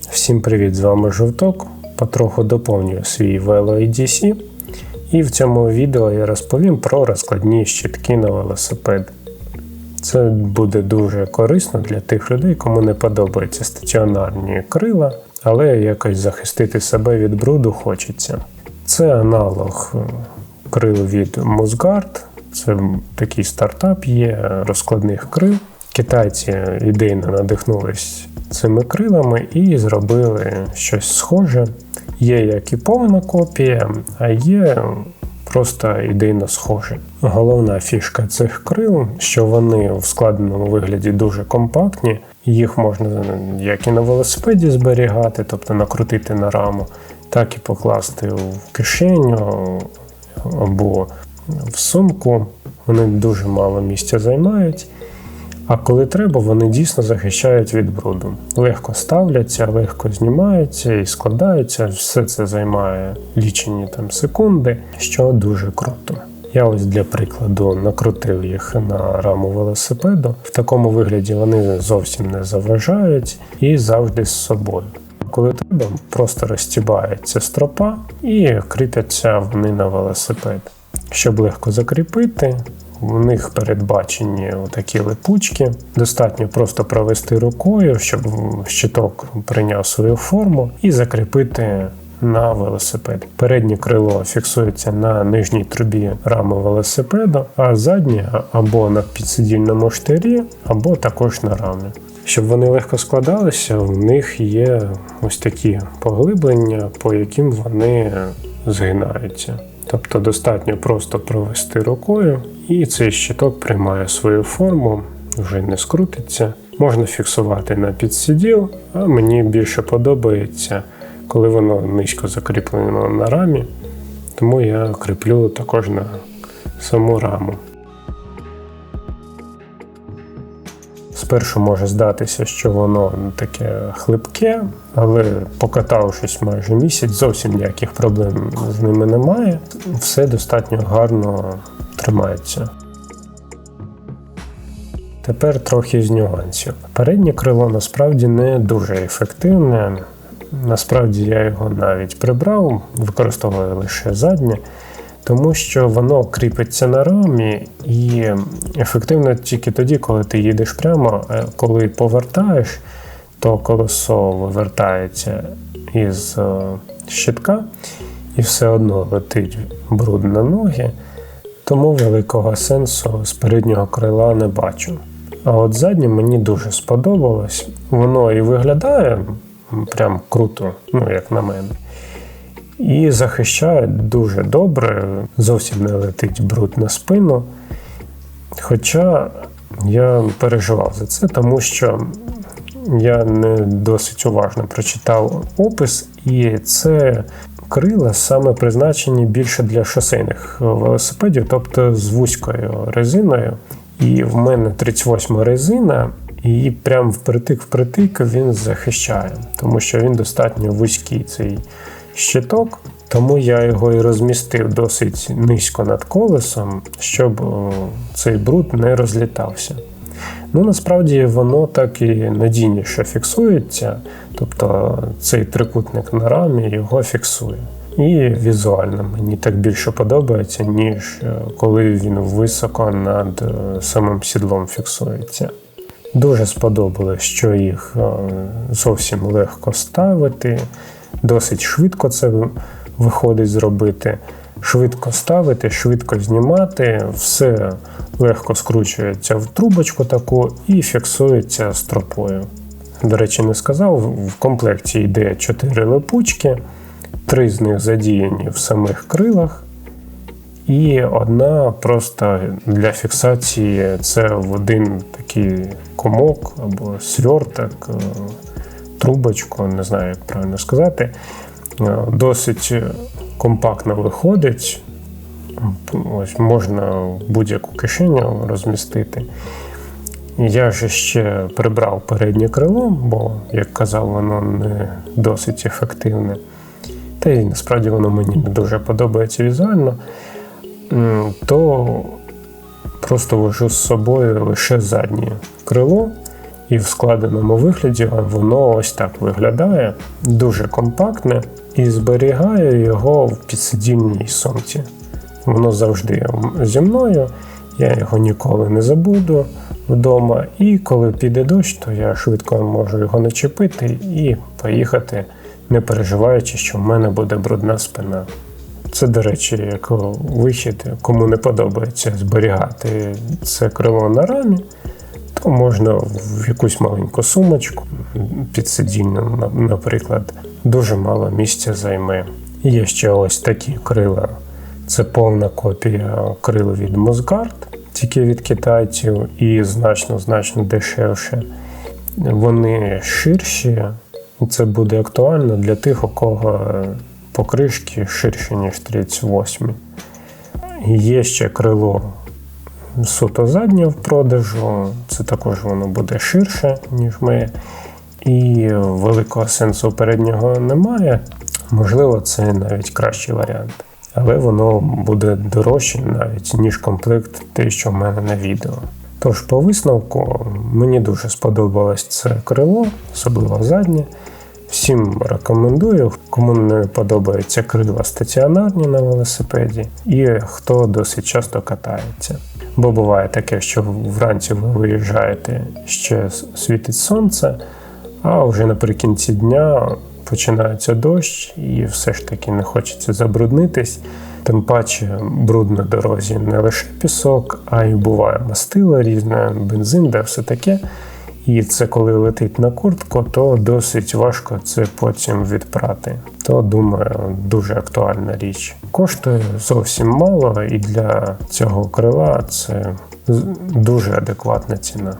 Всім привіт, з вами Жовток. Потроху доповнюю свій Velo EDC. І в цьому відео я розповім про розкладні щитки на велосипед. Це буде дуже корисно для тих людей, кому не подобаються стаціонарні крила, але якось захистити себе від бруду хочеться. Це аналог крил від Musgard. Це такий стартап є розкладних крил. Китайці ідейно надихнулись цими крилами і зробили щось схоже. Є як і повна копія, а є просто ідейно схоже. Головна фішка цих крил, що вони в складеному вигляді дуже компактні, їх можна як і на велосипеді зберігати, тобто накрутити на раму, так і покласти в кишеню або в сумку. Вони дуже мало місця займають. А коли треба, вони дійсно захищають від бруду. Легко ставляться, легко знімаються і складаються. Все це займає лічені там секунди, що дуже круто. Я ось для прикладу накрутив їх на раму велосипеду. В такому вигляді вони зовсім не заважають і завжди з собою. Коли треба, просто розтібається стропа і кріпяться вони на велосипед. Щоб легко закріпити, у них передбачені такі липучки. Достатньо просто провести рукою, щоб щиток прийняв свою форму, і закріпити на велосипед. Переднє крило фіксується на нижній трубі рами велосипеда, а заднє або на підсидільному штирі, або також на рамі. Щоб вони легко складалися, в них є ось такі поглиблення, по яким вони згинаються. Тобто достатньо просто провести рукою, і цей щиток приймає свою форму, вже не скрутиться. Можна фіксувати на підсиділ, а мені більше подобається, коли воно низько закріплено на рамі, тому я кріплю також на саму раму. Спершу може здатися, що воно таке хлипке, але покатавшись майже місяць, зовсім ніяких проблем з ними немає. Все достатньо гарно тримається. Тепер трохи з нюансів. Переднє крило насправді не дуже ефективне. Насправді я його навіть прибрав, використовую лише заднє тому що воно кріпиться на рамі і ефективно тільки тоді, коли ти їдеш прямо, коли повертаєш, то колесо вивертається із е, щитка і все одно летить бруд на ноги, тому великого сенсу з переднього крила не бачу. А от заднє мені дуже сподобалось. Воно і виглядає прям круто, ну як на мене і захищає дуже добре, зовсім не летить бруд на спину. Хоча я переживав за це, тому що я не досить уважно прочитав опис, і це крила саме призначені більше для шосейних велосипедів, тобто з вузькою резиною. І в мене 38 резина, і прям впритик-впритик він захищає, тому що він достатньо вузький цей щиток, тому я його і розмістив досить низько над колесом, щоб цей бруд не розлітався. Ну, Насправді воно так і надійніше фіксується, тобто цей трикутник на рамі його фіксує. І візуально мені так більше подобається, ніж е, коли він високо над е, самим сідлом фіксується. Дуже сподобалось, що їх е, зовсім легко ставити. Досить швидко це виходить зробити. Швидко ставити, швидко знімати, все легко скручується в трубочку таку і фіксується стропою. До речі, не сказав, в комплекті йде 4 липучки, три з них задіяні в самих крилах, і одна просто для фіксації це в один такий комок або сверток трубочку, не знаю, як правильно сказати. Е, досить компактно виходить. Ось Можна будь-яку кишеню розмістити. Я ж ще прибрав переднє крило, бо, як казав, воно не досить ефективне. Та й насправді воно мені не дуже подобається візуально, то просто вожу з собою лише заднє крило І в складеному вигляді воно ось так виглядає, дуже компактне і зберігаю його в підсидільній сумці. Воно завжди зі мною, я його ніколи не забуду вдома. І коли піде дощ, то я швидко можу його начепити і поїхати, не переживаючи, що в мене буде брудна спина. Це, до речі, як вихід, кому не подобається зберігати це крило на рамі, можна в якусь маленьку сумочку підсидільну, на- наприклад, дуже мало місця займе. Є ще ось такі крила. Це повна копія крил від Мосгард, тільки від китайців, і значно значно дешевше. Вони ширші. Це буде актуально для тих, у кого покришки ширші, ніж 38. Є ще крило суто заднє в продажу. Це також воно буде ширше, ніж ми. І великого сенсу переднього немає. Можливо, це навіть кращий варіант. Але воно буде дорожче навіть, ніж комплект те, що в мене на відео. Тож, по висновку, мені дуже сподобалось це крило, особливо заднє. Всім рекомендую, кому не подобаються крила стаціонарні на велосипеді, і хто досить часто катається. Бо буває таке, що вранці ви виїжджаєте, ще світить сонце, а вже наприкінці дня починається дощ, і все ж таки не хочеться забруднитись. Тим паче бруд на дорозі не лише пісок, а й буває мастила різне, бензин, де все таке. І це коли летить на куртку, то досить важко це потім відпрати. То думаю, дуже актуальна річ. Коштує зовсім мало, і для цього крила це дуже адекватна ціна.